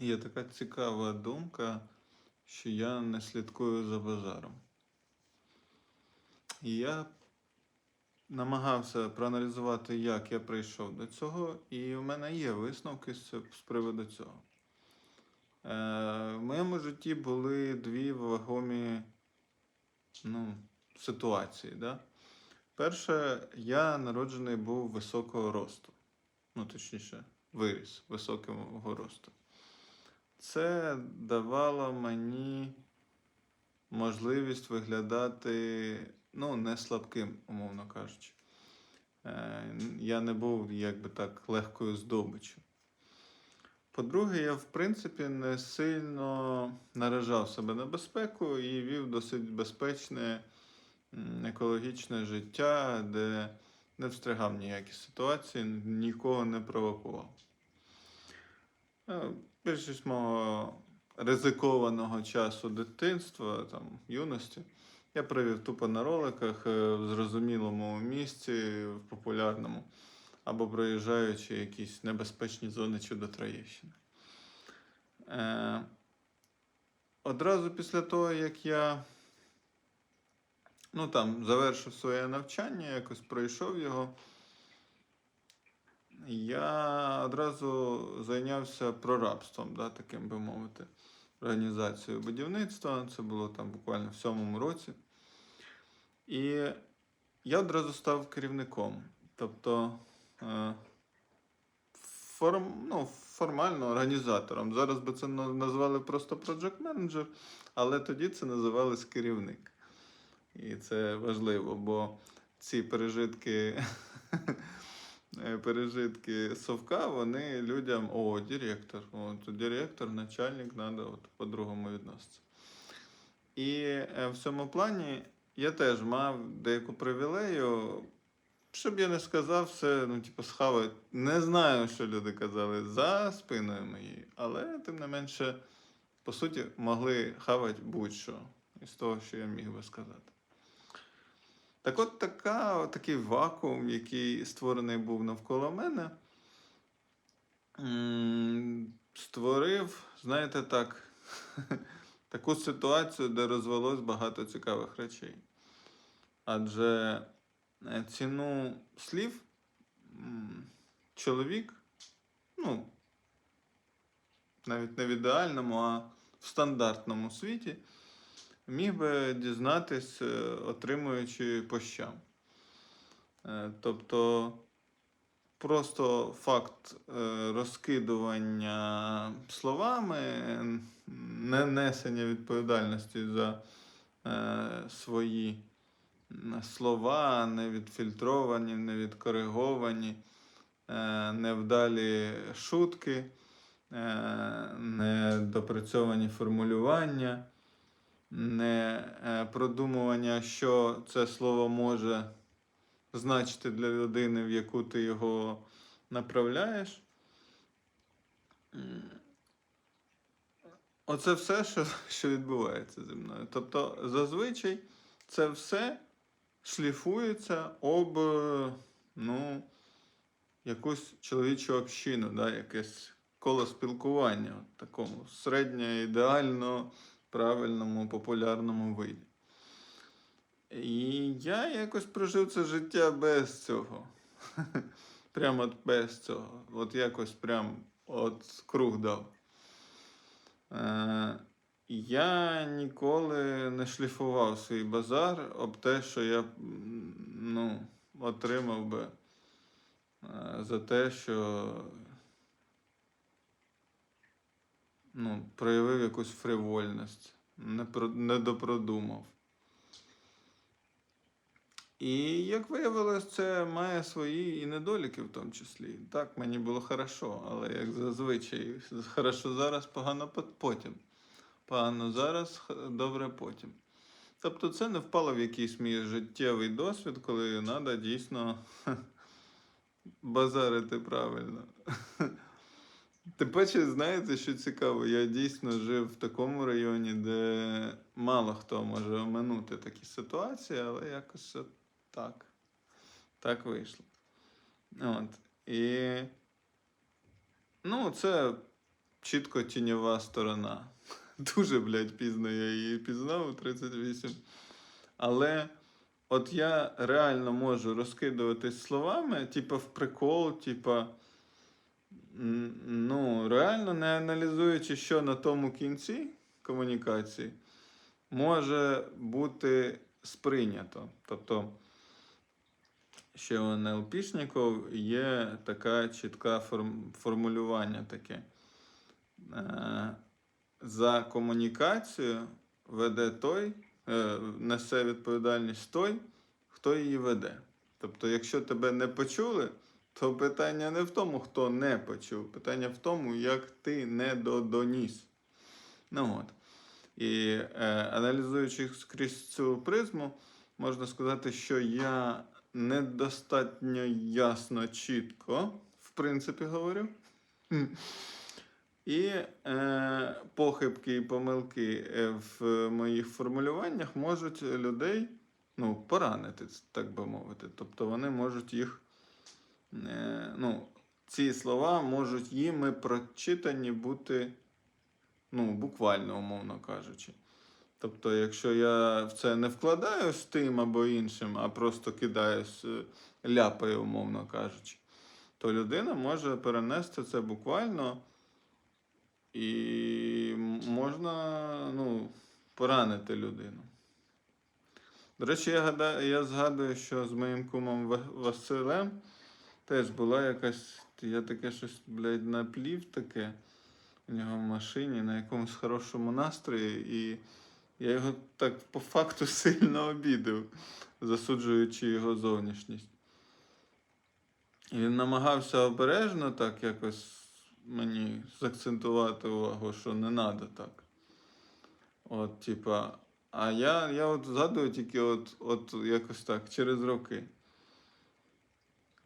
Є така цікава думка, що я не слідкую за базаром. І я намагався проаналізувати, як я прийшов до цього, і в мене є висновки з, приводу цього. Е, в моєму житті були дві вагомі ну, ситуації. Да? Перше, я народжений був високого росту. Ну, точніше, виріс високого росту. Це давало мені можливість виглядати ну, не слабким, умовно кажучи. Е, Я не був якби так легкою здобиччю. По-друге, я в принципі не сильно наражав себе на безпеку і вів досить безпечне екологічне життя, де не встрягав ніякі ситуації, нікого не провокував. Мого ризикованого часу дитинства, там, юності, я провів тупо на роликах е, в зрозумілому місці, в популярному, або проїжджаючи якісь небезпечні зони чи до Троєщини. Е, одразу після того, як я ну, там, завершив своє навчання, якось пройшов його, я одразу зайнявся прорабством, да, таким би мовити, організацією будівництва. Це було там буквально в сьомому році. І я одразу став керівником. Тобто е, форм, ну, формально організатором. Зараз би це назвали просто project менеджер, але тоді це називалось керівник. І це важливо, бо ці пережитки, пережитки совка, вони людям, о, директор, от, директор, начальник, треба по-другому відноситися. І е, в цьому плані я теж мав деяку привілею, щоб я не сказав все, ну, типу, схавати. Не знаю, що люди казали за спиною моєю, але тим не менше, по суті, могли хавати будь-що із того, що я міг би сказати. Так от така, такий вакуум, який створений був навколо мене, створив, знаєте, так, таку ситуацію, де розвелось багато цікавих речей. Адже е, ціну слів чоловік, ну, навіть не в ідеальному, а в стандартному світі, міг би дізнатись, е, отримуючи по щам. Е, Тобто просто факт е, розкидування словами, не несення відповідальності за свої слова, не відфільтровані, не відкориговані, невдалі шутки, недопрацьовані формулювання не е, продумування, що це слово може значити для людини, в яку ти його направляєш. Оце все, що, що відбувається зі мною. Тобто, зазвичай це все шліфується об е, ну, якусь чоловічу общину, да, якесь коло спілкування, такому середньо ідеально правильному, популярному виді. І я якось прожив це життя без цього. Прямо без цього. От якось прям от круг дав. Е, я ніколи не шліфував свій базар об те, що я ну, отримав би е, за те, що ну, проявив якусь фривольність, не, про- не допродумав. І як виявилось, це має свої і недоліки в тому числі. Так, мені було хорошо, але як зазвичай, хорошо зараз, погано потім. Погано зараз, добре потім. Тобто це не впало в якийсь мій життєвий досвід, коли треба дійсно базарити правильно. Тим паче, знаєте, що цікаво, я дійсно жив в такому районі, де мало хто може оминути такі ситуації, але якось от так. Так вийшло. От. І ну, це чітко тіньова сторона. Дуже, блядь, пізно я її пізнав у 38. Але от я реально можу розкидуватись словами, типа в прикол, типа. Ну, реально не аналізуючи, що на тому кінці комунікації може бути сприйнято. Тобто, ще у НЛПшників є така чітка форм, формулювання таке. Е, за комунікацію веде той, е, несе відповідальність той, хто її веде. Тобто, якщо тебе не почули, то питання не в тому, хто не почув, питання в тому, як ти не додоніс. Ну от. І е, аналізуючи скрізь цю призму, можна сказати, що я недостатньо ясно, чітко, в принципі, говорю. І е, похибки і помилки е, в моїх формулюваннях можуть людей ну, поранити, так би мовити. Тобто вони можуть їх. Е, ну, ці слова можуть їми прочитані бути ну, буквально, умовно кажучи. Тобто, якщо я в це не вкладаю з тим або іншим, а просто кидаюсь е, ляпаю, умовно кажучи, то людина може перенести це буквально і можна ну, поранити людину. До речі, я, гадаю, я згадую, що з моїм кумом Василем теж була якась. Я таке щось, блядь, наплів таке у нього в машині на якомусь хорошому настрої, і я його так по факту сильно обідав, засуджуючи його зовнішність. І він намагався обережно так якось мені закцентувати увагу, що не треба так. От, типа, а я, я от згадую тільки от, от якось так, через роки.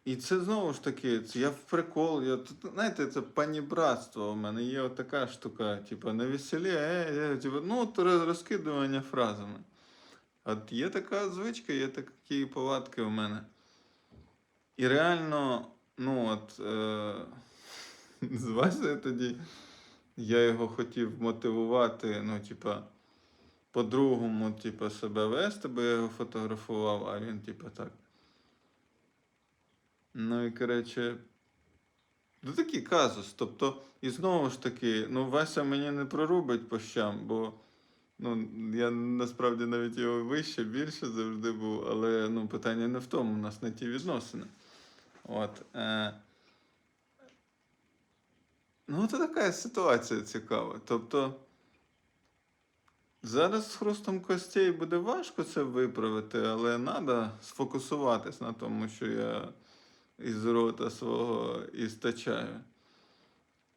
І це знову ж таки, це я в прикол, я тут, знаєте, це панібратство у мене є така штука, типу, на веселі, е, е, типу, ну, розкидування фразами. От є така звичка, є такі повадки у мене. І реально, ну от, е, з Васею тоді я його хотів мотивувати, ну, типа, по-другому, типа, себе вести, бо я його фотографував, а він, типа, так. Ну і коротше. Ну такий казус. Тобто, і знову ж таки, ну, Вася мені не прорубить по щам, бо ну, я насправді навіть його вище, більше завжди був, але ну, питання не в тому, у нас не ті відносини. От. Е... Ну, це така ситуація цікава. Тобто. Зараз з хрустом костей буде важко це виправити, але треба сфокусуватись на тому, що я із рота свого істочаю.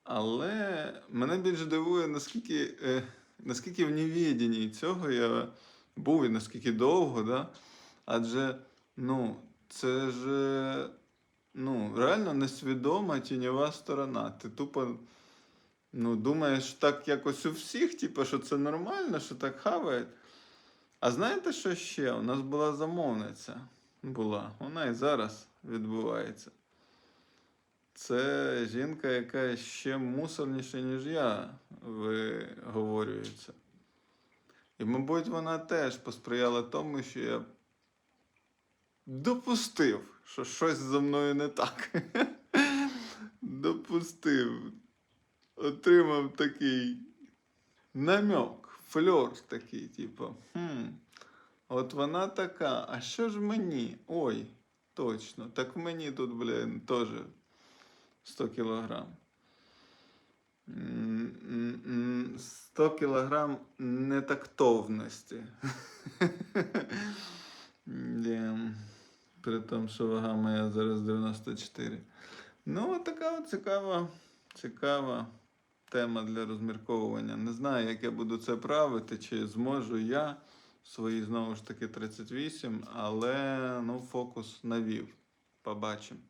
Але мене більш дивує, наскільки, е, наскільки в невіденні цього я був і наскільки довго, да? адже ну, це ж е, ну, реально несвідома тіньова сторона. Ти тупо ну, думаєш так якось у всіх, типу, що це нормально, що так хавають. А знаєте, що ще? У нас була замовниця. Була. Вона і зараз відбувається. Це жінка, яка ще мусорніша, ніж я, виговорюється. І, мабуть, вона теж посприяла тому, що я допустив, що щось зі мною не так. Допустив. Отримав такий намек, фльор такий, типу. Хм. От вона така, а що ж мені? Ой, точно. Так мені тут, блін, теж 100 кілограм. М, м, м, 100 кілограм нетактовності. При тому, що вага моя зараз 94. Ну, така от цікава, цікава тема для розмірковування. Не знаю, як я буду це правити, чи зможу я свої знову ж таки 38, але ну, фокус навів. Побачимо.